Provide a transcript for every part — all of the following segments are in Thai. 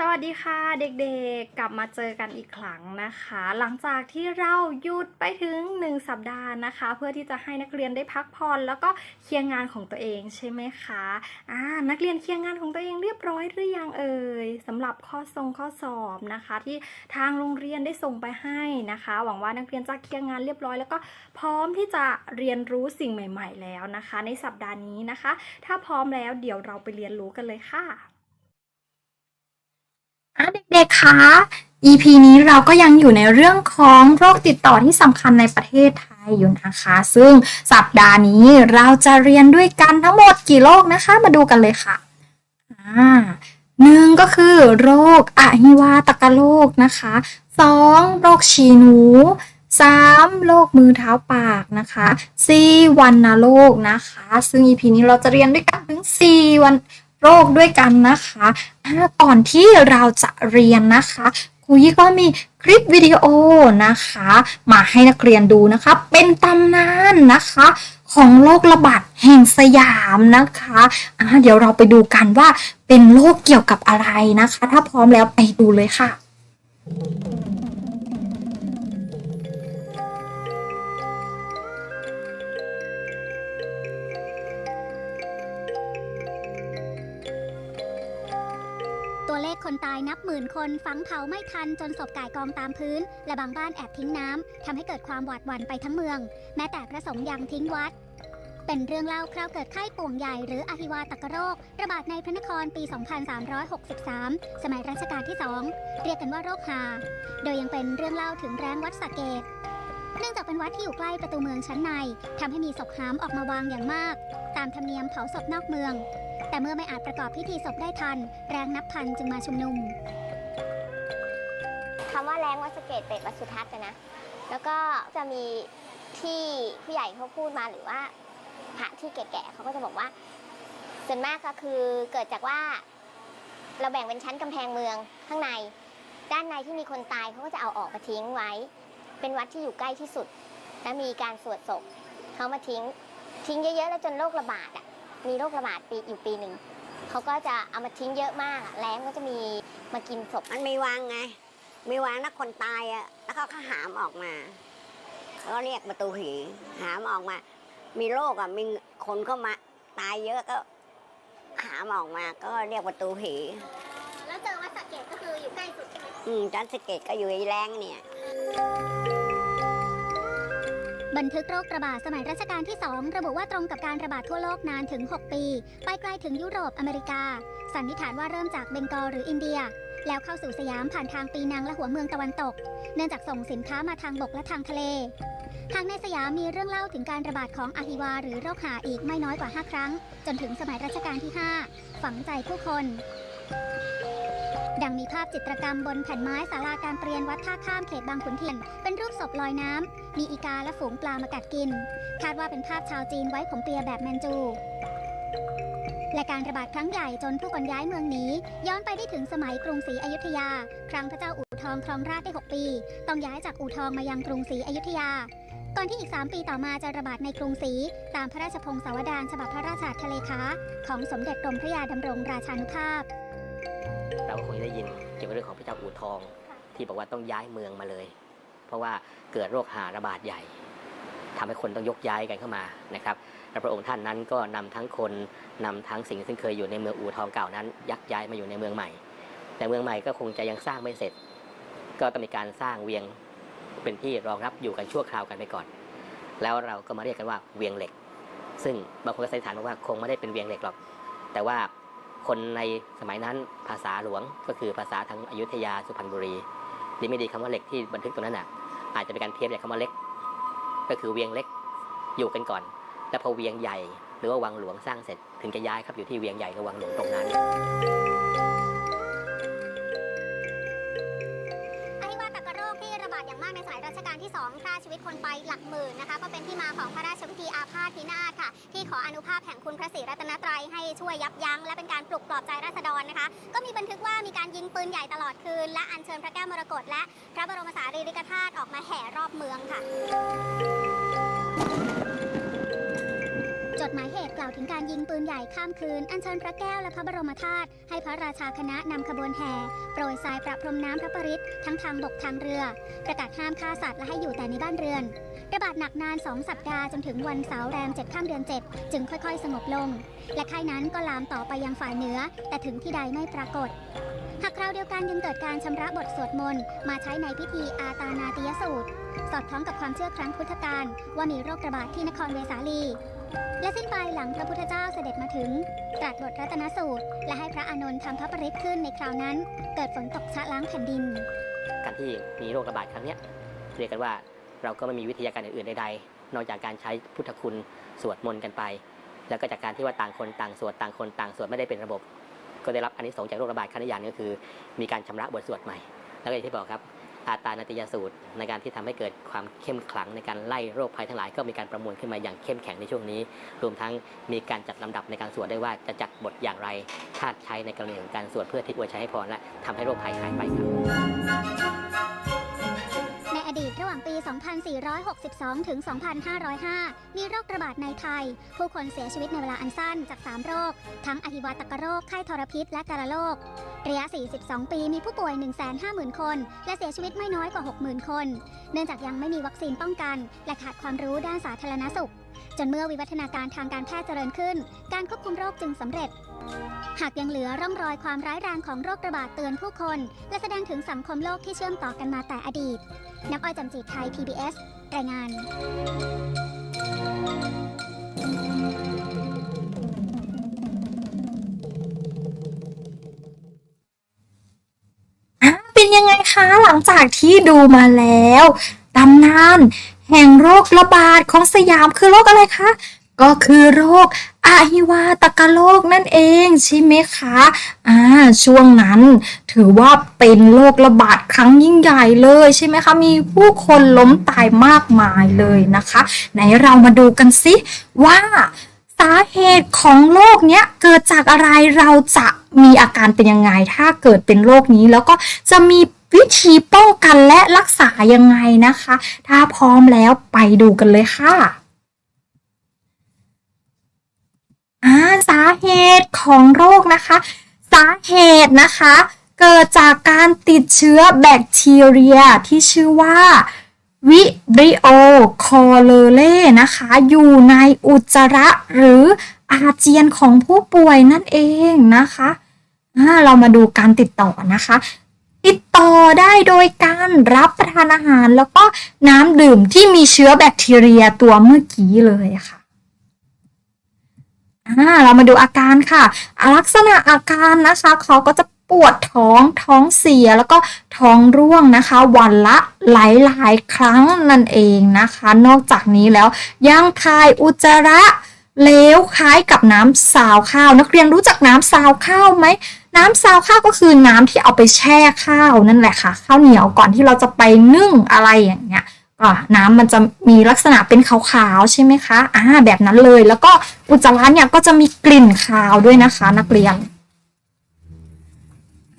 สวัสดีค่ะเด็กๆ กลับมาเจอกันอีกครั้งนะคะ หลังจากที่เราหยุดไปถึง 1 สัปดาห์นะคะ เพื่อที่จะให้นักเรียนได้พักผ่อนแล้วก็เคลียร์งานของตัวเองใช่ไหมคะอ่านักเรียนเคลียร์งานของตัวเองเรียบร้อยหรือยังเอ่ยสำหรับข้อทรงข้อสอบนะคะ ที่ทางโรงเรียนได้ส่งไปให้นะคะ หวังว่านักเรียนจะเคลียร์งานเรียบร้อยแล้วก็พร้อมที่จะเรียนรู้สิ่งใหม่ ๆ แล้วนะคะ ในสัปดาห์นี้นะคะ ถ้าพร้อมแล้วเดี๋ยวเราไปเรียนรู้กันเลยค่ะ อะเด็กๆคะ EP นี้เราก็ยังอยู่ในเรื่องของโรคติดต่อที่สำคัญในประเทศไทยอยู่นะคะ ซึ่งสัปดาห์นี้เราจะเรียนด้วยกันทั้งหมดกี่โรคนะคะ มาดูกันเลยค่ะอ่าหนึ่งก็คือโรคอหิวาตกโรคนะคะสองโรคฉีหนูสามโรคมือเท้าปากนะคะสี่วันนโรคนะคะ ซึ่ง EP นี้เราจะเรียนด้วยกันถึงสี่วัน โรคด้วยกันนะคะอาก่อนที่เราจะเรียนนะคะครูยี่ก็มีคลิปวิดีโอนะคะ มาให้นักเรียนดูนะคะ เป็นตำนานนะคะ ของโรคระบาดแห่งสยามนะคะอาเดี๋ยวเราไปดูกันว่าเป็นโรคเกี่ยวกับอะไรนะคะ ถ้าพร้อมแล้วไปดูเลยค่ะ ตัวเลขคนตายนับหมื่นคนฝังเผาไม่ทันจนศพก่ายกองตามพื้น และบางบ้านแอบทิ้งน้ำทำให้เกิดความหวาดหวั่นไปทั้งเมือง แม้แต่พระสงฆ์ยังทิ้งวัดเป็นเรื่องเล่าคราวเกิดไข้ป่วงใหญ่หรืออหิวาตกโรค ระบาดในพระนครปี 2363 สมัยรัชกาลที่ 2 เรียกกันว่าโรคหา โดยยังเป็นเรื่องเล่าถึงแรงวัดสะเกตเนื่องจากเป็นวัดที่อยู่ใกล้ประตูเมืองชั้นในทำให้มีศพหามออกมาวางอย่างมาก ตามธรรมเนียมเผาศพนอกเมือง แต่เมื่อไม่อาจประกอบพิธีศพได้ทัน แรงนับพันจึงมาชุมนุมคำว่าแรงวัสเกตเป็ดวัสุทัศน์นะนะ แล้วก็จะมีที่ผู้ใหญ่เขาพูดมาหรือว่าพระที่แก่ๆเขาก็จะบอกว่า ส่วนมากก็คือเกิดจากว่า เราแบ่งเป็นชั้นกำแพงเมืองข้างใน ด้านในที่มีคนตายเขาก็จะเอาออกมาทิ้งไว้ เป็นวัดที่อยู่ใกล้ที่สุด และมีการสวดศพเขามาทิ้ง ทิ้งเยอะๆแล้วจนโรคระบาดอะ มีโรคระบาดปีอยู่ปีหนึ่งเขาก็จะเอามาทิ้งเยอะมากอะแรงก็จะมีมากินศพมันมีวางไง มีวางแล้วคนตายอะแล้วเขาก็หามออกมาแล้วก็เรียกประตูผีหามออกมา มีโรคอะมีคนเข้ามาตายเยอะก็หามออกมาก็เรียกประตูผีแล้วเจอวัดสะเกตก็คืออยู่ใกล้สุดอืมจันสะเกตก็อยู่ไอ้แรงเนี่ย บันทึกโรคระบาดสมัยรัชกาลที่ 2 ระบุว่าตรงกับการระบาดทั่วโลกนานถึง 6 ปี ไปไกลถึงยุโรปอเมริกา สันนิษฐานว่าเริ่มจากเบงกอลหรืออินเดีย แล้วเข้าสู่สยามผ่านทางปีนังและหัวเมืองตะวันตก เนื่องจากส่งสินค้ามาทางบกและทางทะเลทางในสยามมีเรื่องเล่าถึงการระบาดของอหิวาหรือโรคหาอีกไม่น้อยกว่า 5 ครั้ง จนถึงสมัยรัชกาลที่ 5 ฝังใจผู้คน ดังมีภาพจิตรกรรมบนแผ่นไม้ศาลาการเปลี่ยนวัดท่าข้ามเขตบางขุนเทียน เป็นรูปศพลอยน้ำ มีอีกาและฝูงปลามากัดกิน คาดว่าเป็นภาพชาวจีนไว้ผมเปียแบบแมนจู และการระบาดครั้งใหญ่จนผู้คนย้ายเมืองหนีย้อนไปได้ถึงสมัยกรุงศรีอยุธยา ครั้งพระเจ้าอู่ทองครองราชได้ 6 ปี ต้องย้ายจากอู่ทองมายังกรุงศรีอยุธยาก่อนที่อีก 3 ปีต่อมาจะระบาดในกรุงศรีตามพระราชพงศาวดารฉบับพระราชาทะเลคาของสมเด็จกรมพระยาดำรงราชานุภาพ เราคงได้ยินเกี่ยวกับเรื่องของพระเจ้าอู่ทอง ที่บอกว่าต้องย้ายเมืองมาเลย เพราะว่าเกิดโรคหาระบาดใหญ่ทำให้คนต้องยกย้ายกันเข้ามานะครับและพระองค์ท่านนั้นก็นำทั้งคนนำทั้งสิ่งซึ่งเคยอยู่ในเมืองอู่ทองเก่านั้นยักย้ายมาอยู่ในเมืองใหม่ แต่เมืองใหม่ก็คงจะยังสร้างไม่เสร็จ ก็ต้องมีการสร้างเวียงเป็นที่รองรับอยู่กันชั่วคราวกันไปก่อน แล้วเราก็มาเรียกกันว่าเวียงเหล็ก ซึ่งบางคนก็สันนิษฐานว่าคงไม่ได้เป็นเวียงเหล็กหรอก แต่ว่าคนในสมัยนั้นภาษาหลวงก็คือภาษาทางอยุธยาสุพรรณบุรีดีไม่ดีคำว่าเหล็กที่บันทึกตรงนั้นน่ะ อาจจะเป็นการเทียบจากคำว่าเล็ก ก็คือเวียงเล็กอยู่กันก่อน แล้วพอเวียงใหญ่ หรือว่าวังหลวงสร้างเสร็จถึงจะย้ายครับอยู่ที่เวียงใหญ่กับวังหลวงตรงนั้น 2ฆ่าชีวิตคนไปหลักหมื่นนะคะ ก็เป็นที่มาของพระราชพิธีอาพาธพินาศค่ะ ที่ขออนุภาพแห่งคุณพระศรีรัตนตรัยให้ช่วยยับยั้งและเป็นการปลุกปลอบใจราษฎรนะคะ ก็มีบันทึกว่ามีการยิงปืนใหญ่ตลอดคืน และอัญเชิญพระแก้วมรกตและพระบรมสารีริกธาตุออกมาแห่รอบเมืองค่ะ ถึงการยิงปืนใหญ่ข้ามคืน อัญเชิญพระแก้วและพระบรมธาตุให้พระราชาคณะนำขบวนแห่โปรยทรายประพรมน้ำพระปริศทั้งทางบกทางเรือ ประกาศห้ามฆ่าสัตว์และให้อยู่แต่ในบ้านเรือน ระบาดหนักนาน 2 สัปดาห์จนถึงวันเสาร์แรม7ข้ามเดือน 7 จึงค่อยๆ สงบลง และไข้นั้นก็ลามต่อไปยังฝ่ายเหนือ แต่ถึงที่ใดไม่ปรากฏหากคราวเดียวกันยังเกิดการชำระบทสวดมนต์มาใช้ในพิธีอาตานาติยสูตร สอดคล้องกับความเชื่อครั้งพุทธกาลว่ามีโรคระบาดที่นครเวสาลี และสิ้นไปหลังพระพุทธเจ้าเสด็จมาถึง ตรัสบทรัตนสูตร และให้พระอานนท์ทำพระปริศขึ้นในคราวนั้น เกิดฝนตกชะล้างแผ่นดิน การที่มีโรคระบาดครั้งนี้เรียกกันว่าเราก็ไม่มีวิทยาการอื่นใดๆ นอกจากการใช้พุทธคุณสวดมนต์กันไป แล้วก็จากการที่ว่าต่างคนต่างสวดต่างคนต่างสวดไม่ได้เป็นระบบ ก็ได้รับอานิสงส์จากโรคระบาดครั้งนี้อย่างนึงก็คือ มีการชำระบทสวดใหม่ แล้วก็อย่างที่บอกครับ อาตานติยสูตร ในการที่ทำให้เกิดความเข้มขลังในการไล่โรคภัยทั้งหลายก็มีการประมวลขึ้นมาอย่างเข้มแข็งในช่วงนี้ รวมทั้งมีการจัดลำดับในการสวดได้ว่าจะจัดบทอย่างไรคาติใช้ในกรณีของการสวดเพื่อที่อวยชัยให้พรและทำให้โรคภัยหายไปครับในอดีต ระหว่างปี 2462 ถึง 2505 มีโรคระบาดในไทย ผู้คนเสียชีวิตในเวลาอันสั้นจาก 3 โรค ทั้งอหิวาตกโรค ไข้ทรพิษ และกาฬโรค ระยะ 42 ปีมีผู้ป่วย 150,000 คน และเสียชีวิตไม่น้อยกว่า 60,000 คน เนื่องจากยังไม่มีวัคซีนป้องกัน และขาดความรู้ด้านสาธารณสุข จนเมื่อวิวัฒนาการทางการแพทย์เจริญขึ้น การควบคุมโรคจึงสำเร็จหากยังเหลือร่องรอยความร้ายแรงของโรคระบาดเตือนผู้คน และแสดงถึงสังคมโลกที่เชื่อมต่อกันมาแต่อดีตน้ำอ้อยจะำจีไทย PBS รายงานอะเป็นยังไงคะหลังจากที่ดูมาแล้วตำนานแห่งโรคระบาดของสยามคือโรคอะไรคะ ก็คือโรคอาหิวาตกโรคนั่นเองใช่ไหมคะอ่าช่วงนั้นถือว่าเป็นโรคระบาดครั้งยิ่งใหญ่เลยใช่ไหมคะ มีผู้คนล้มตายมากมายเลยนะคะ ไหนเรามาดูกันสิว่าสาเหตุของโรคเนี้ยเกิดจากอะไรเราจะมีอาการเป็นยังไง ถ้าเกิดเป็นโรคนี้แล้วก็จะมีวิธีป้องกันและรักษายังไงนะคะ ถ้าพร้อมแล้วไปดูกันเลยค่ะ อ่าสาเหตุของโรคนะคะ สาเหตุนะคะ เกิดจากการติดเชื้อแบคทีเรียที่ชื่อว่าวิบริโอคอเลเล่นะคะ อยู่ในอุจจาระหรืออาเจียนของผู้ป่วยนั่นเองนะคะอ่าเรามาดูการติดต่อนะคะ ติดต่อได้โดยการรับประทานอาหารแล้วก็น้ำดื่มที่มีเชื้อแบคทีเรียตัวเมื่อกี้เลยค่ะ อ่าเรามาดูอาการค่ะ ลักษณะอาการนะคะเขาก็จะปวดท้องท้องเสียแล้วก็ท้องร่วงนะคะ วันละหลายๆครั้งนั่นเองนะคะ นอกจากนี้แล้วยังทายอุจจาระเลวคล้ายกับน้ำซาวข้าว นักเรียนรู้จักน้ำซาวข้าวไหมน้ำซาวข้าวก็คือน้ำที่เอาไปแช่ข้าวนั่นแหละค่ะ ข้าวเหนียวก่อนที่เราจะไปนึ่งอะไรอย่างเงี้ย ก็น้ำมันจะมีลักษณะเป็นขาวๆใช่ไหมคะอ่าแบบนั้นเลย แล้วก็อุจจาระเนี่ยก็จะมีกลิ่นคาวด้วยนะคะ นักเรียน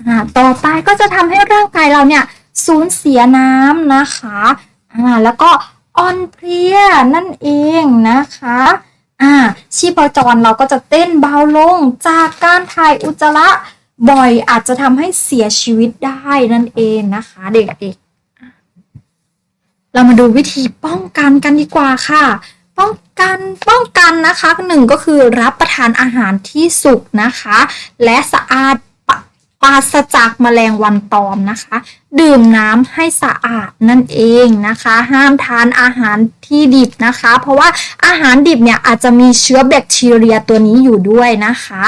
อ่าต่อไปก็จะทำให้ร่างกายเราเนี่ยสูญเสียน้ำนะคะอ่าแล้วก็อ่อนเพลียนั่นเองนะคะอ่าชีพจรเราก็จะเต้นเบาลงจากการถ่ายอุจจาระบ่อยอาจจะทำให้เสียชีวิตได้นั่นเองนะคะ เด็กๆ เรามาดูวิธีป้องกันกันดีกว่าค่ะ ป้องกันป้องกันนะคะหนึ่งก็คือรับประทานอาหารที่สุกนะคะ และสะอาดปปราศจากแมลงวันตอมนะคะ ดื่มน้ำให้สะอาดนั่นเองนะคะ ห้ามทานอาหารที่ดิบนะคะ เพราะว่าอาหารดิบเนี่ยอาจจะมีเชื้อแบคทีเรียตัวนี้อยู่ด้วยนะคะ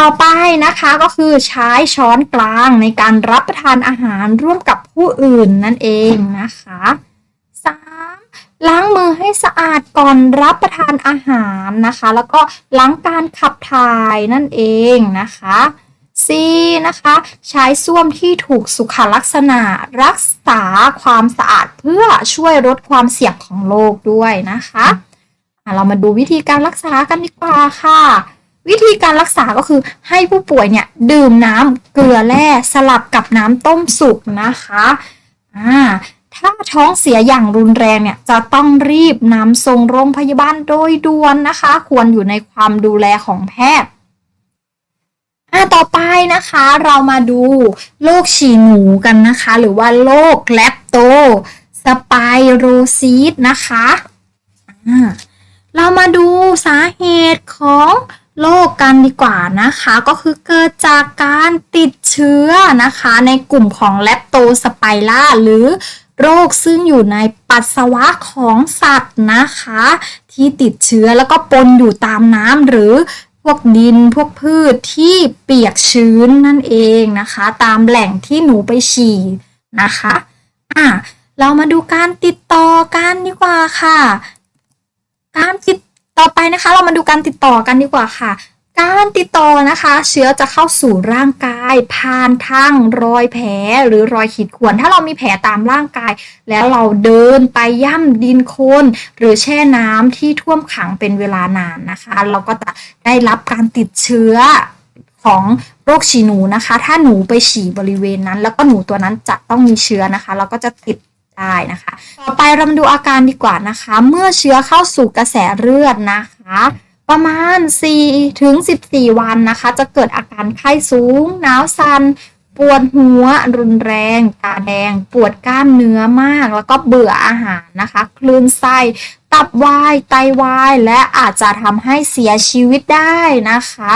ต่อไปนะคะก็คือใช้ช้อนกลางในการรับประทานอาหารร่วมกับผู้อื่นนั่นเองนะคะ 3. ล้างมือให้สะอาดก่อนรับประทานอาหารนะคะ แล้วก็ล้างการขับถ่ายนั่นเองนะคะ 4. นะคะ ใช้ส้วมที่ถูกสุขลักษณะรักษาความสะอาดเพื่อช่วยลดความเสี่ยงของโรคด้วยนะคะอะเรามาดูวิธีการรักษากันดีกว่าค่ะ วิธีการรักษาก็คือให้ผู้ป่วยเนี่ยดื่มน้ำเกลือแร่สลับกับน้ำต้มสุกนะคะอ่าถ้าท้องเสียอย่างรุนแรงเนี่ยจะต้องรีบนำส่งโรงพยาบาลโดยด่วนนะคะ ควรอยู่ในความดูแลของแพทย์อะต่อไปนะคะเรามาดูโรคฉี่หนูกันนะคะ หรือว่าโรคแลปโตสไปโรซีสนะคะอ่าเรามาดูสาเหตุของ โรคกันดีกว่านะคะ ก็คือเกิดจากการติดเชื้อนะคะ ในกลุ่มของแลปโตสไปร่าหรือโรคซึ่งอยู่ในปัสสาวะของสัตว์นะคะ ที่ติดเชื้อแล้วก็ปนอยู่ตามน้ำหรือพวกดินพวกพืชที่เปียกชื้นนั่นเองนะคะ ตามแหล่งที่หนูไปฉี่นะคะอะเรามาดูการติดต่อกันดีกว่าค่ะ การติด ไปนะคะ เรามาดูการติดต่อกันดีกว่าค่ะ การติดต่อนะคะ เชื้อจะเข้าสู่ร่างกาย ผ่านทางรอยแผลหรือรอยขีดข่วน ถ้าเรามีแผลตามร่างกาย แล้วเราเดินไปย่ำดินโคลนหรือแช่น้ำที่ท่วมขังเป็นเวลานานนะคะ เราก็จะได้รับการติดเชื้อของโรคฉี่หนูนะคะ ถ้าหนูไปฉี่บริเวณนั้น แล้วก็หนูตัวนั้นจะต้องมีเชื้อนะคะ เราก็จะติด ได้นะคะ ต่อไปเรามาดูอาการดีกว่านะคะ เมื่อเชื้อเข้าสู่กระแสเลือดนะคะ ประมาณ 4 ถึง 14 วันนะคะ จะเกิดอาการไข้สูง หนาวสัน่นปวดหัวรุนแรง ตาแดง ปวดกล้ามเนื้อมาก แล้วก็เบื่ออาหารนะคะ คลื่นไส้ ตับวาย ไตวาย และอาจจะทำให้เสียชีวิตได้นะคะ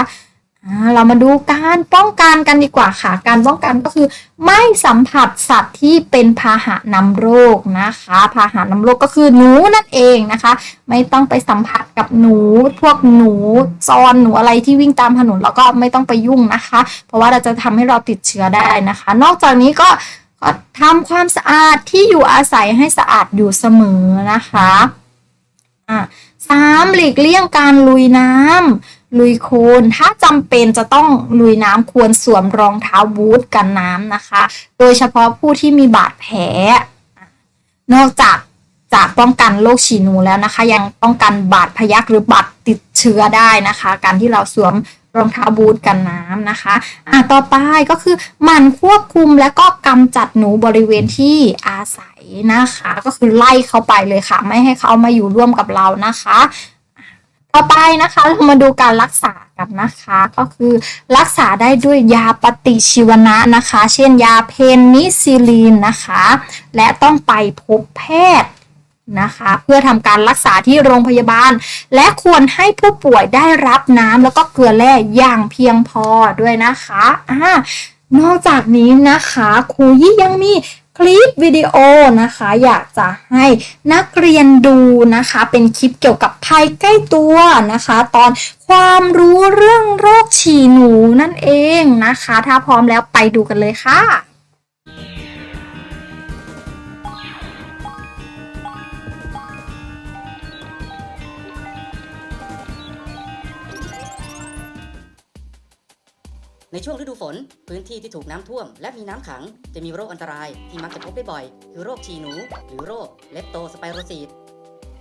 เรามาดูการป้องกันกันดีกว่าค่ะ การป้องกันก็คือไม่สัมผัสสัตว์ที่เป็นพาหะนำโรคนะคะ พาหะนำโรคก็คือหนูนั่นเองนะคะ ไม่ต้องไปสัมผัสกับหนูพวกหนูซอนหนูอะไรที่วิ่งตามถนนเราก็ไม่ต้องไปยุ่งนะคะ เพราะว่าเราจะทำให้เราติดเชื้อได้นะคะ นอกจากนี้ก็ก็ทำความสะอาดที่อยู่อาศัยให้สะอาดอยู่เสมอนะคะอะสามหลีกเลี่ยงการลุยน้ำ ลุยโคลนถ้าจำเป็นจะต้องลุยน้ำควรสวมรองเท้าบูทกันน้ำนะคะ โดยเฉพาะผู้ที่มีบาดแผล นอกจากจะป้องกันโรคฉี่หนูแล้วนะคะ ยังป้องกันบาดพยักหรือบาดติดเชื้อได้นะคะ การที่เราสวมรองเท้าบูทกันน้ำนะคะ อะต่อไปก็คือมันควบคุมและก็กำจัดหนูบริเวณที่อาศัยนะคะ ก็คือไล่เขาไปเลยค่ะ ไม่ให้เขามาอยู่ร่วมกับเรานะคะ ต่อไปนะคะเรามาดูการรักษากันนะคะ ก็คือรักษาได้ด้วยยาปฏิชีวนะนะคะ เช่นยาเพนิซิลลินนะคะ และต้องไปพบแพทย์นะคะ เพื่อทำการรักษาที่โรงพยาบาล และควรให้ผู้ป่วยได้รับน้ำแล้วก็เกลือแร่อย่างเพียงพอด้วยนะคะอ่านอกจากนี้นะคะครูยี่ยังมี คลิปวิดีโอนะคะ อยากจะให้นักเรียนดูนะคะ เป็นคลิปเกี่ยวกับภัยใกล้ตัวนะคะ ตอนความรู้เรื่องโรคฉี่หนูนั่นเองนะคะ ถ้าพร้อมแล้วไปดูกันเลยค่ะ ในช่วงฤดูฝน พื้นที่ที่ถูกน้ำท่วม และมีน้ำขัง จะมีโรคอันตรายที่มักจะพบได้บ่อย คือโรคฉี่หนู หรือโรคเลปโตสไปโรซีส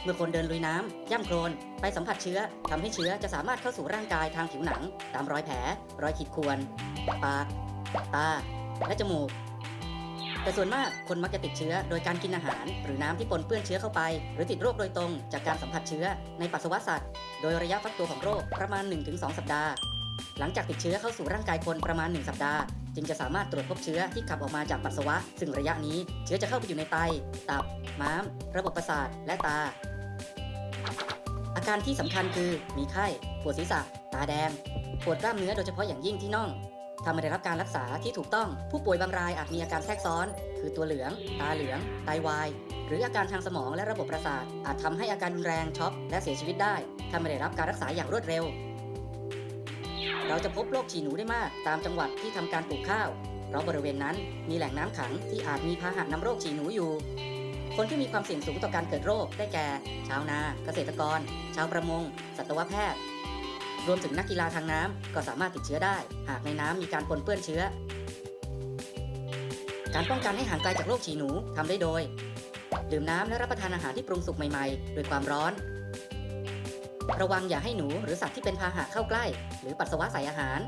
เมื่อคนเดินลุยน้ำย่ำโคลน ไปสัมผัสเชื้อทำให้เชื้อจะสามารถเข้าสู่ร่างกายทางผิวหนัง ตามรอยแผล รอยขีดข่วน ปาก ตา และจมูก แต่ส่วนมากคนมักจะติดเชื้อโดยการกินอาหาร หรือน้ำที่ปนเปื้อนเชื้อเข้าไป หรือติดโรคโดยตรง จากการสัมผัสเชื้อในปัสสาวะสัตว์ โดยระยะฟักตัวของโรคประมาณ 1-2 สัปดาห์ หลังจากติดเชื้อเข้าสู่ร่างกายคนประมาณ 1 สัปดาห์ จึงจะสามารถตรวจพบเชื้อที่ขับออกมาจากปัสสาวะ ซึ่งระยะนี้เชื้อจะเข้าไปอยู่ในไต ตับ ม้าม ระบบประสาท และตา อาการที่สำคัญคือมีไข้ ปวดศีรษะ ตาแดง ปวดกล้ามเนื้อโดยเฉพาะอย่างยิ่งที่น่องถ้าไม่ได้รับการรักษาที่ถูกต้อง ผู้ป่วยบางรายอาจมีอาการแทรกซ้อน คือตัวเหลือง ตาเหลือง ไตวาย หรืออาการทางสมองและระบบประสาท อาจทำให้อาการรุนแรงช็อกและเสียชีวิตได้ ถ้าไม่ได้รับการรักษาอย่างรวดเร็ว เราจะพบโรคฉี่หนูได้มาก ตามจังหวัดที่ทำการปลูกข้าว เพราะบริเวณนั้นมีแหล่งน้ำขังที่อาจมีพาหะนำโรคฉี่หนูอยู่ คนที่มีความเสี่ยงสูงต่อการเกิดโรคได้แก่ ชาวนา เกษตรกร ชาวประมง สัตวแพทย์ รวมถึงนักกีฬาทางน้ำก็สามารถติดเชื้อได้ หากในน้ำมีการปนเปื้อนเชื้อ การป้องกันให้ห่างไกลจากโรคฉี่หนูทำได้โดย ดื่มน้ำและรับประทานอาหารที่ปรุงสุกใหม่ๆ โดยความร้อน ระวังอย่าให้หนูหรือสัตว์ที่เป็นพาหะเข้าใกล้ หรือปัสสาวะใส่อาหาร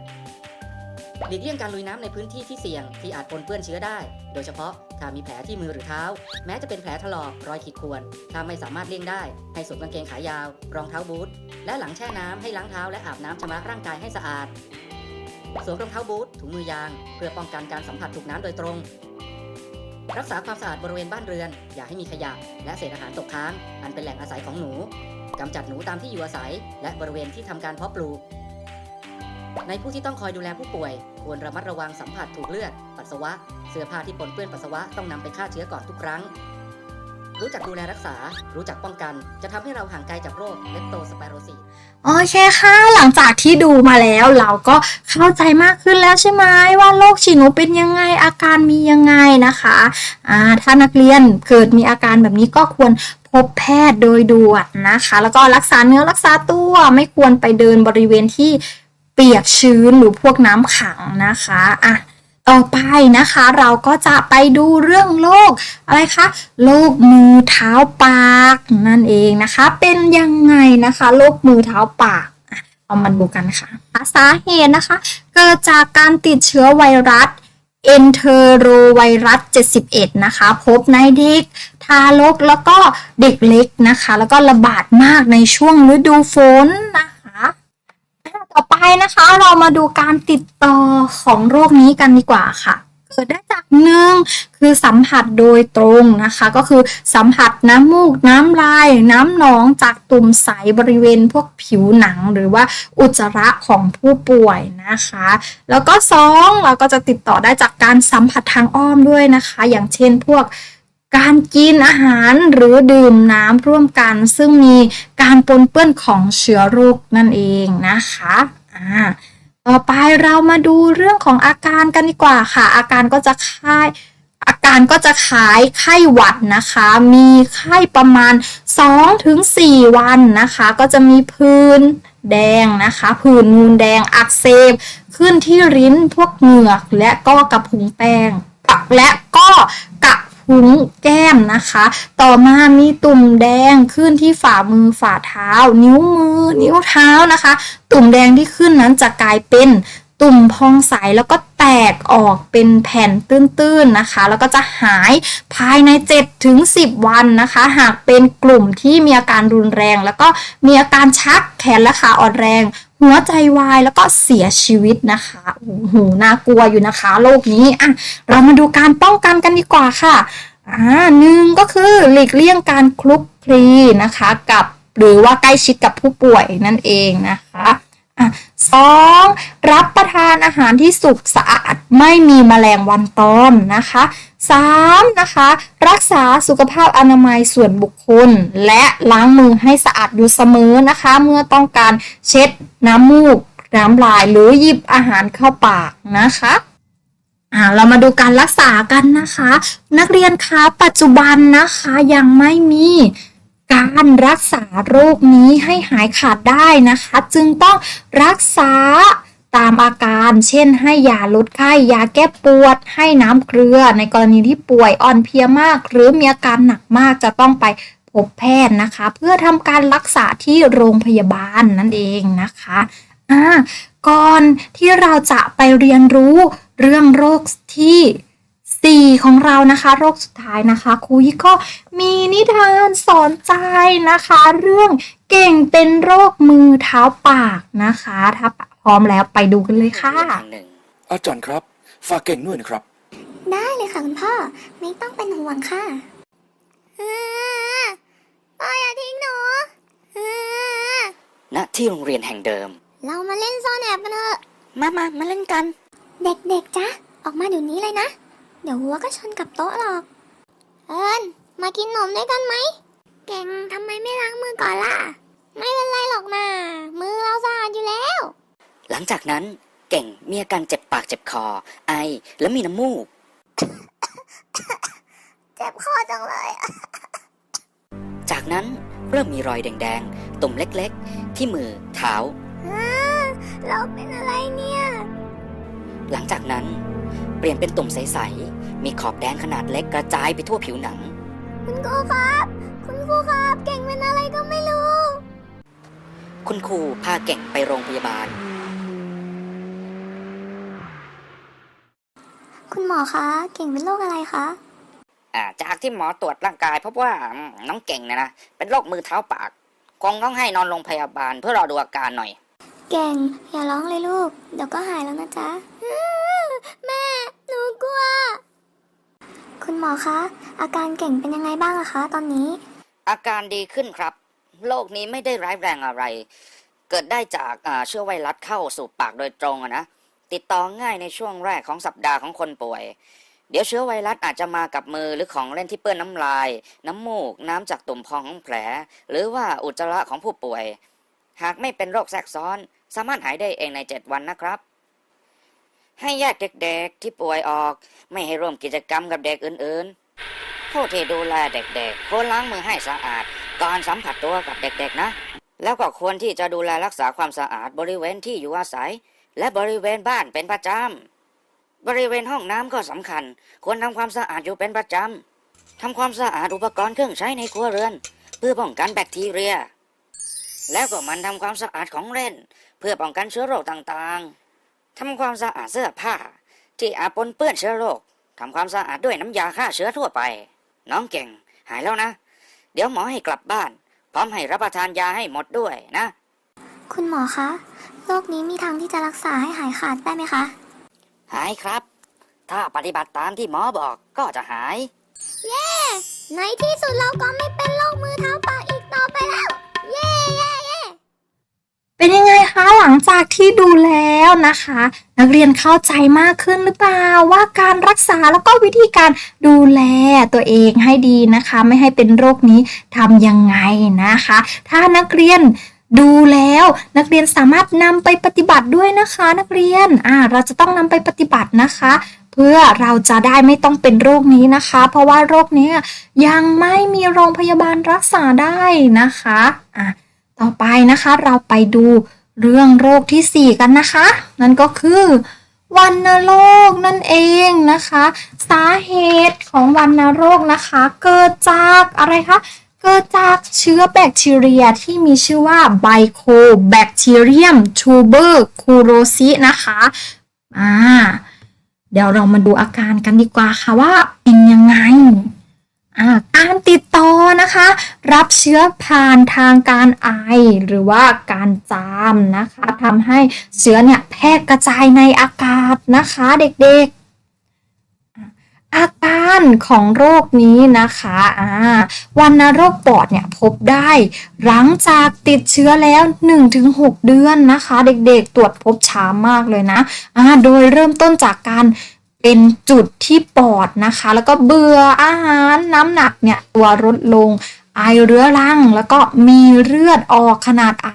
หลีกเลี่ยงการลุยน้ำในพื้นที่ที่เสี่ยงที่อาจปนเปื้อนเชื้อได้ โดยเฉพาะถ้ามีแผลที่มือหรือเท้า แม้จะเป็นแผลถลอกรอยขีดข่วน ถ้าไม่สามารถเลี่ยงได้ ให้สวมกางเกงขายาว รองเท้าบูท และหลังแช่น้ำให้ล้างเท้าและอาบน้ำชำระร่างกายให้สะอาด สวมรองเท้าบูทถุงมือยาง เพื่อป้องกันการสัมผัสถูกน้ำโดยตรง รักษาความสะอาดบริเวณบ้านเรือน อย่าให้มีขยะ และเศษอาหารตกค้าง อันเป็นแหล่งอาศัยของหนูกำจัดหนูตามที่อยู่อาศัย และบริเวณที่ทำการเพาะปลูก ในผู้ที่ต้องคอยดูแลผู้ป่วย ควรระมัดระวังสัมผัสถูกเลือด ปัสสาวะ เสื้อผ้าที่ปนเปื้อนปัสสาวะต้องนำไปฆ่าเชื้อก่อนทุกครั้ง รู้จักดูแลรักษา รู้จักป้องกัน จะทำให้เราห่างไกลจากโรคเลปโตสไปโรซิสโอเคค่ะ หลังจากที่ดูมาแล้วเราก็เข้าใจมากขึ้นแล้วใช่ไหมว่าโรคฉี่หนูเป็นยังไงอาการมียังไงนะคะอ่าถ้านักเรียนเกิดมีอาการแบบนี้ก็ควรพบแพทย์โดยด่วนนะคะ แล้วก็รักษาเนื้อรักษาตัวไม่ควรไปเดินบริเวณที่เปียกชื้นหรือพวกน้ำขังนะคะอะ ต่อไปนะคะ เราก็จะไปดูเรื่องโรคอะไรคะโรคมือเท้าปากนั่นเองนะคะ เป็นยังไงนะคะโรคมือเท้าปากเอามาดูกันค่ะสาเหตุนะคะ เกิดจากการติดเชื้อไวรัสเอนเทอโรไวรัส 71 นะคะ พบในเด็กทารกแล้วก็เด็กเล็กนะคะ แล้วก็ระบาดมากในช่วงฤดูฝนนะคะ ต่อไปนะคะเรามาดูการติดต่อของโรคนี้กันดีกว่าค่ะ เกิดได้จากหนึ่งคือสัมผัสโดยตรงนะคะ ก็คือสัมผัสน้ำมูกน้ำลาย น้ำหนองจากตุ่มใสบริเวณพวกผิวหนังหรือว่าอุจจาระของผู้ป่วยนะคะ แล้วก็สองเราก็จะติดต่อได้จากการสัมผัสทางอ้อมด้วยนะคะ อย่างเช่นพวก การกินอาหารหรือดื่มน้ำร่วมกัน ซึ่งมีการปนเปื้อนของเชื้อโรคนั่นเองนะคะอ่าต่อไปเรามาดูเรื่องของอาการกันดีกว่าค่ะ อาการก็จะคล้ายอาการก็จะคล้ายไข้หวัดนะคะ มีไข้ประมาณ 2-4 วันนะคะ ก็จะมีพื้นแดงนะคะ ผื่นนูนแดงอักเสบขึ้นที่ริ้นพวกเหงือกและก็กระพุ้งแป้งและก็กระ พุ้งแก้มนะคะ ต่อมามีตุ่มแดงขึ้นที่ฝ่ามือฝ่าเท้า นิ้วมือ นิ้วเท้านะคะ ตุ่มแดงที่ขึ้นนั้นจะกลายเป็นตุ่มพองใสแล้วก็แตกออกเป็นแผ่นตื้นๆนะคะ แล้วก็จะหายภายใน 7-10ถึง10วันนะคะ หากเป็นกลุ่มที่มีอาการรุนแรง แล้วก็มีอาการชักแขนและขาอ่อนแรง หัวใจวายแล้วก็เสียชีวิตนะคะโอ้โหน่ากลัวอยู่นะคะโรคนี้อะเรามาดูการป้องกันกันดีกว่าค่ะอ่าหนึ่งก็คือหลีกเลี่ยงการคลุกคลีนะคะ กับหรือว่าใกล้ชิดกับผู้ป่วยนั่นเองนะคะ อะสองรับประทานอาหารที่สุกสะอาดไม่มีแมลงวันตอมนะคะสามนะคะ รักษาสุขภาพอนามัยส่วนบุคคล และล้างมือให้สะอาดอยู่เสมอนะคะ เมื่อต้องการเช็ดน้ำมูก น้ำลายหรือหยิบอาหารเข้าปากนะคะอ่าเรามาดูการรักษากันนะคะ นักเรียนคะปัจจุบันนะคะยังไม่มี การรักษาโรคนี้ให้หายขาดได้นะคะ จึงต้องรักษาตามอาการ เช่น ให้ยาลดไข้ยาแก้ปวด ให้น้ำเกลือ ในกรณีที่ป่วยอ่อนเพลียมาก หรือมีอาการหนักมากจะต้องไปพบแพทย์นะคะ เพื่อทำการรักษาที่โรงพยาบาลนั่นเองนะคะอ่าก่อนที่เราจะไปเรียนรู้เรื่องโรคที่ สี่ของเรานะคะ โรคสุดท้ายนะคะครูยิก็มีนิทานสอนใจนะคะ เรื่องเก่งเป็นโรคมือเท้าปากนะคะ ถ้าพร้อมแล้วไปดูกันเลยค่ะแห่งหนึ่งอาจารย์ครับ ฝากเก่งด้วยนะครับ ได้เลยค่ะคุณพ่อ ไม่ต้องเป็นห่วงค่ะพ่ออย่าทิ้งหนูณที่โรงเรียนแห่งเดิม เรามาเล่นซ่อนแอบกันเถอะ มามามาเล่นกัน เด็กๆจ๊ะออกมาเดี๋ยวนี้เลยนะเดี๋ยวหัวก็ชนกับโต๊ะหรอก เอิญมากินนมด้วยกันไหม เก่งทำไมไม่ล้างมือก่อนล่ะ ไม่เป็นไรหรอกนะมือเราสะอาดอยู่แล้ว หลังจากนั้นเก่งมีอาการเจ็บปากเจ็บคอ ไอและมีน้ำมูก เจ็บคอจังเลย จากนั้นเริ่มมีรอยแดงๆ ตุ่มเล็กๆ ที่มือเท้า เราเป็นอะไรเนี่ย หลังจากนั้นเปลี่ยนเป็นตุ่มใสๆ มีขอบแดงขนาดเล็กกระจายไปทั่วผิวหนัง คุณครูครับ คุณครูครับ เก่งเป็นอะไรก็ไม่รู้ คุณครูพาเก่งไปโรงพยาบาล คุณหมอคะ เก่งเป็นโรคอะไรคะ อ่าจากที่หมอตรวจร่างกายพบว่าอืมน้องเก่งเนยนะเป็นโรคมือเท้าปาก คงต้องให้นอนโรงพยาบาลเพื่อรอดูอาการหน่อย เก่ง อย่าร้องเลยลูก เดี๋ยวก็หายแล้วนะจ๊ะ แม่ หนูกลัว คุณหมอคะ อาการเก่งเป็นยังไงบ้างอะคะ ตอนนี้ อาการดีขึ้นครับ โรคนี้ไม่ได้ร้ายแรงอะไร เกิดได้จากอ่าเชื้อไวรัสเข้าสู่ปากโดยตรงอะนะ ติดต่อง่ายในช่วงแรกของสัปดาห์ของคนป่วย เดี๋ยวเชื้อไวรัสอาจจะมากับมือหรือของเล่นที่เปื้อนน้ำลาย น้ำมูก น้ำจากตุ่มพองของแผล หรือว่าอุจจาระของผู้ป่วย หากไม่เป็นโรคแทรกซ้อน สามารถหายได้เองใน 7 วันนะครับ ให้แยกเด็กๆที่ป่วยออก ไม่ให้ร่วมกิจกรรมกับเด็กอื่นๆผู้ที่ดูแลเด็กๆควรล้างมือให้สะอาด ก่อนสัมผัสตัวกับเด็กๆนะ แล้วก็ควรที่จะดูแลรักษาความสะอาดบริเวณที่อยู่อาศัย และบริเวณบ้านเป็นประจำบริเวณห้องน้ำก็สำคัญ ควรทำความสะอาดอยู่เป็นประจำทำความสะอาดอุปกรณ์เครื่องใช้ในครัวเรือน เพื่อป้องกันแบคทีเรียแล้วก็มันทำความสะอาดของเล่น เพื่อป้องกันเชื้อโรคต่างๆ ทำความสะอาดเสื้อผ้า ที่อาจปนเปื้อนเชื้อโรคทำความสะอาดด้วยน้ำยาฆ่าเชื้อทั่วไป น้องเก่ง หายแล้วนะ เดี๋ยวหมอให้กลับบ้าน พร้อมให้รับประทานยาให้หมดด้วยนะ คุณหมอคะโรคนี้มีทางที่จะรักษาให้หายขาดได้ไหมคะ หายครับ ถ้าปฏิบัติตามที่หมอบอกก็จะหายในที่สุดเราก็ไม่เป็นโรคมือเท้าปากอีกต่อไปแล้ว เย้เย้ เป็นยังไงคะหลังจากที่ดูแล้วนะคะ นักเรียนเข้าใจมากขึ้นหรือเปล่าว่าการรักษาแล้วก็วิธีการดูแลตัวเองให้ดีนะคะ ไม่ให้เป็นโรคนี้ทำยังไงนะคะ ถ้านักเรียนดูแล้วนักเรียนสามารถนำไปปฏิบัติด้วยนะคะ นักเรียนอ่าเราจะต้องนำไปปฏิบัตินะคะ เพื่อเราจะได้ไม่ต้องเป็นโรคนี้นะคะ เพราะว่าโรคนี้ยังไม่มีโรงพยาบาลรักษาได้นะคะอะ ต่อไปนะคะเราไปดูเรื่องโรคที่ 4 กันนะคะ นั่นก็คือวัณโรคนั่นเองนะคะ สาเหตุของวัณโรคนะคะ เกิดจากอะไรคะเกิดจากเชื้อแบคทีเรียที่มีชื่อว่าไบโคแบคทีเรียมทูเบอร์คูโรซินะคะอ่าเดี๋ยวเรามาดูอาการกันดีกว่าค่ะว่าเป็นยังไง อ่าการติดต่อนะคะ รับเชื้อผ่านทางการไอ หรือว่าการจามนะคะทำให้เชื้อเนี่ยแพร่กระจายในอากาศนะคะเด็กๆอาการของโรคนี้นะคะอ่าวัณโรคปอดเนี่ยพบได้ หลังจากติดเชื้อแล้ว 1-6 เดือนนะคะ เด็กๆตรวจพบช้ามากเลยนะอ่าโดยเริ่มต้นจากการ เป็นจุดที่ปอดนะคะ แล้วก็เบื่ออาหารน้ำหนักเนี่ยตัวลดลง ไอเรื้อรัง แล้วก็มีเลือดออกขนาดไอ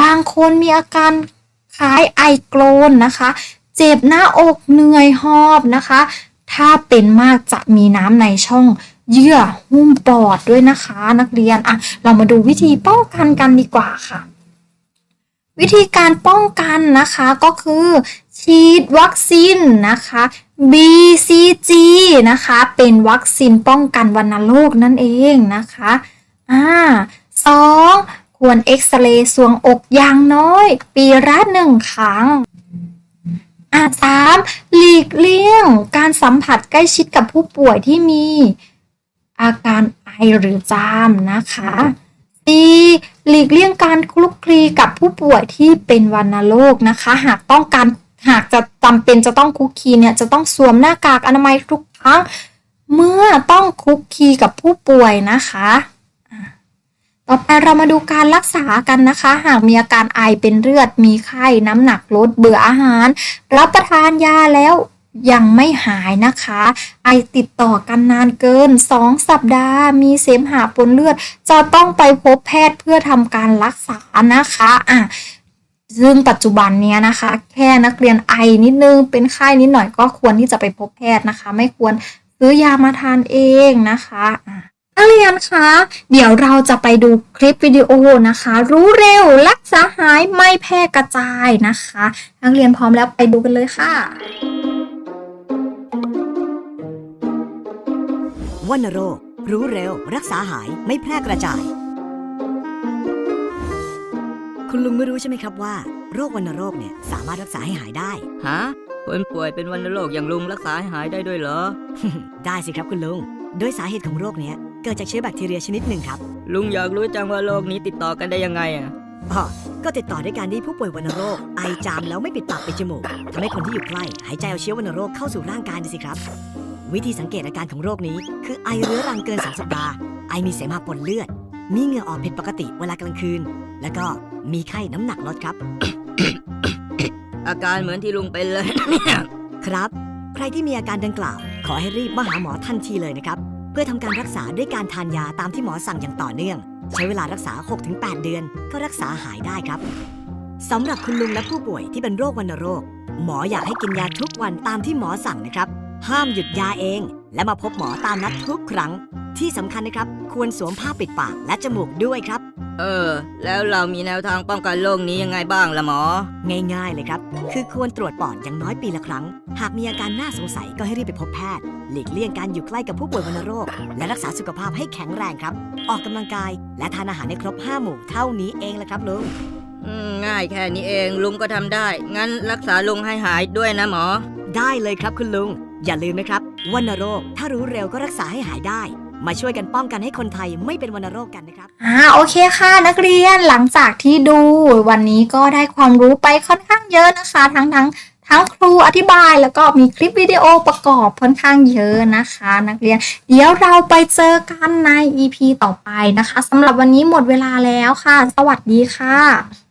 บางคนมีอาการคล้ายไอโกรนนะคะ เจ็บหน้าอกเหนื่อยหอบนะคะ ถ้าเป็นมากจะมีน้ำในช่องเยื่อหุ้มปอดด้วยนะคะ นักเรียนอะเรามาดูวิธีป้องกันกันดีกว่าค่ะ วิธีการป้องกันนะคะก็คือฉีดวัคซีนนะคะ BCG นะคะ เป็นวัคซีนป้องกันวัณโรคนั่นเองนะคะอ่าสองควรเอ็กซเรย์สวงอกอย่างน้อย ปีละหนึ่งครั้งอ่าสามหลีกเลี่ยงการสัมผัสใกล้ชิดกับผู้ป่วยที่มีอาการไอหรือจามนะคะสี่หลีกเลี่ยงการคลุกคลีกับผู้ป่วยที่เป็นวัณโรคนะคะ หากต้องการ หากจะจำเป็นจะต้องคุกคีเนี่ยจะต้องสวมหน้ากากอนามัยทุกครั้ง เมื่อต้องคุกคีกับผู้ป่วยนะคะอะต่อไปเรามาดูการรักษากันนะคะ หากมีอาการไอเป็นเลือดมีไข้น้ำหนักลดเบื่ออาหาร รับประทานยาแล้วยังไม่หายนะคะ ไอติดต่อกันนานเกิน 2 สัปดาห์ มีเสมหะปนเลือด จะต้องไปพบแพทย์เพื่อทำการรักษานะคะอะ ซึ่งปัจจุบันเนี้ยนะคะ แค่นักเรียนไอนิดนึงเป็นไข้นิดหน่อยก็ควรที่จะไปพบแพทย์นะคะ ไม่ควรซื้อยามาทานเองนะคะนักเรียนคะ เดี๋ยวเราจะไปดูคลิปวิดีโอนะคะ รู้เร็วรักษาหายไม่แพร่กระจายนะคะ นักเรียนพร้อมแล้วไปดูกันเลยค่ะวัณโรครู้เร็ว รักษาหายไม่แพร่กระจาย คุณลุงไม่รู้ใช่ไหมครับว่า โรควัณโรคเนี่ยสามารถรักษาให้หายได้ ฮะคนป่วยเป็นวัณโรคอย่างลุงรักษาให้หายได้ด้วยเหรอ ได้สิครับคุณลุง โดยสาเหตุของโรคเนี้ยเกิดจากเชื้อแบคทีเรียชนิดหนึ่งครับลุงอยากรู้จังว่าโรคนี้ติดต่อกันได้ยังไงอะอ๋อก็ติดต่อด้วยการที่ผู้ป่วยวัณโรค ไอจามแล้วไม่ปิดปากปิดจมูกทำให้คนที่อยู่ใกล้ หายใจเอาเชื้อวัณโรคเข้าสู่ร่างกายนะสิครับ วิธีสังเกตอาการของโรคนี้ คือไอเรื้อรังเกินสองสัปดาห์ไอมีเสมหะปนเลือด มีเหงื่อออกผิดปกติเวลากลางคืน แล้วก็ มีไข้น้ำหนักลดครับ อาการเหมือนที่ลุงเป็นเลยเนี่ยครับ ใครที่มีอาการดังกล่าว ขอให้รีบมาหาหมอทันทีเลยนะครับ เพื่อทำการรักษาด้วยการทานยาตามที่หมอสั่งอย่างต่อเนื่อง ใช้เวลารักษา 6-8 เดือน ก็รักษาหายได้ครับสำหรับคุณลุงและผู้ป่วยที่เป็นโรควัณโรค หมออยากให้กินยาทุกวันตามที่หมอสั่งนะครับ ห้ามหยุดยาเอง และมาพบหมอตามนัดทุกครั้ง ที่สำคัญนะครับ ควรสวมผ้าปิดปากและจมูกด้วยครับ เออ แล้วเรามีแนวทางป้องกันโรคนี้ยังไงบ้างล่ะหมอ ง่ายๆเลยครับ คือควรตรวจปอดอย่างน้อยปีละครั้ง หากมีอาการน่าสงสัยก็ให้รีบไปพบแพทย์ หลีกเลี่ยงการอยู่ใกล้กับผู้ป่วยวัณโรค และรักษาสุขภาพให้แข็งแรงครับ ออกกำลังกาย และทานอาหารให้ครบ 5 หมู่เท่านี้เองแหละครับลุง อืมง่ายแค่นี้เองลุงก็ทำได้ งั้นรักษาลุงให้หายด้วยนะหมอ ได้เลยครับคุณลุง อย่าลืมนะครับวัณโรค ถ้ารู้เร็วก็รักษาให้หายได้ มาช่วยกันป้องกันให้คนไทยไม่เป็นวัณโรคกันนะครับ อ่าโอเคค่ะ นักเรียนหลังจากที่ดูวันนี้ก็ได้ความรู้ไปค่อนข้างเยอะนะคะ ทั้งทั้งทั้งครูอธิบายแล้วก็มีคลิปวิดีโอประกอบค่อนข้างเยอะนะคะ นักเรียน เดี๋ยวเราไปเจอกันใน EP ต่อไปนะคะสำหรับวันนี้หมดเวลาแล้วค่ะ สวัสดีค่ะ